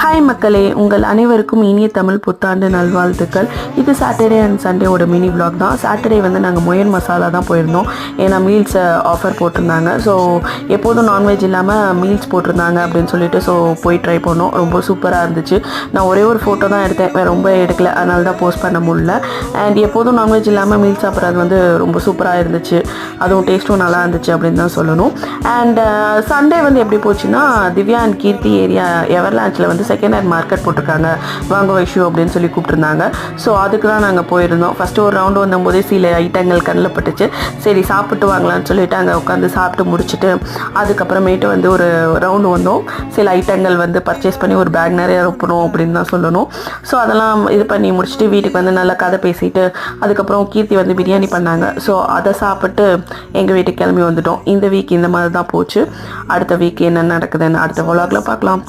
Hi மக்களே உங்கள் அனைவருக்கும் இனிய தமிழ் புத்தாண்டு நல்வாழ்த்துக்கள். இது சாட்டர்டே அண்ட் சண்டேவோட மினி விளாக் தான். சாட்டர்டே வந்து நாங்கள் முயல் மசாலா தான் போயிருந்தோம். ஏன்னா மீல்ஸ் ஆஃபர் போட்டிருந்தாங்க. ஸோ எப்போதும் நான்வெஜ் இல்லாமல் மீல்ஸ் போட்டிருந்தாங்க அப்படின்னு சொல்லிட்டு ஸோ போய் ட்ரை பண்ணோம். ரொம்ப சூப்பராக இருந்துச்சு. நான் ஒரே ஒரு ஃபோட்டோ தான் எடுத்தேன். வேறு ரொம்ப எடுக்கல. அதனால தான் போஸ்ட் பண்ண முடியல. அண்ட் எப்போதும் நான்வெஜ் இல்லாமல் மீல்ஸ் சாப்பிட்றது வந்து ரொம்ப சூப்பராக இருந்துச்சு. அதுவும் டேஸ்ட்டும் நல்லா இருந்துச்சு அப்படின்னு தான் சொல்லணும். அண்ட் சண்டே வந்து எப்படி போச்சுன்னா திவ்யா அண்ட் கீர்த்தி ஏரியா எவர்லான்ச்சில் வந்து செகண்ட் ஹேண்ட் மார்க்கெட் போட்டிருக்காங்க. வாங்க வைஷு அப்படின்னு சொல்லி கூப்பிட்டுருந்தாங்க. ஸோ அதுக்கு தான் நாங்கள் போயிருந்தோம். ஃபஸ்ட்டு ஒரு ரவுண்டு வந்தபோதே சில ஐட்டங்கள் கண்ணில் பட்டுச்சு. சரி சாப்பிட்டு வாங்கலாம்னு சொல்லிட்டு அங்கே உட்காந்து சாப்பிட்டு முடிச்சுட்டு அதுக்கப்புறமேட்டு வந்து ஒரு ரவுண்டு வந்தோம். சில ஐட்டங்கள் வந்து பர்ச்சேஸ் பண்ணி ஒரு பேக் நிறைய அனுப்பணும் அப்படின்னு தான் சொல்லணும். ஸோ அதெல்லாம் இது பண்ணி முடிச்சுட்டு வீட்டுக்கு வந்து நல்லா கதை பேசிட்டு அதுக்கப்புறம் கீர்த்தி வந்து பிரியாணி பண்ணாங்க. ஸோ அதை சாப்பிட்டு எங்கள் வீட்டுக்கு கிளம்பி வந்துட்டோம். இந்த வீக் இந்த மாதிரி தான் போச்சு. அடுத்த வீக் என்ன நடக்குதுன்னு அடுத்த vlogல பார்க்கலாம்.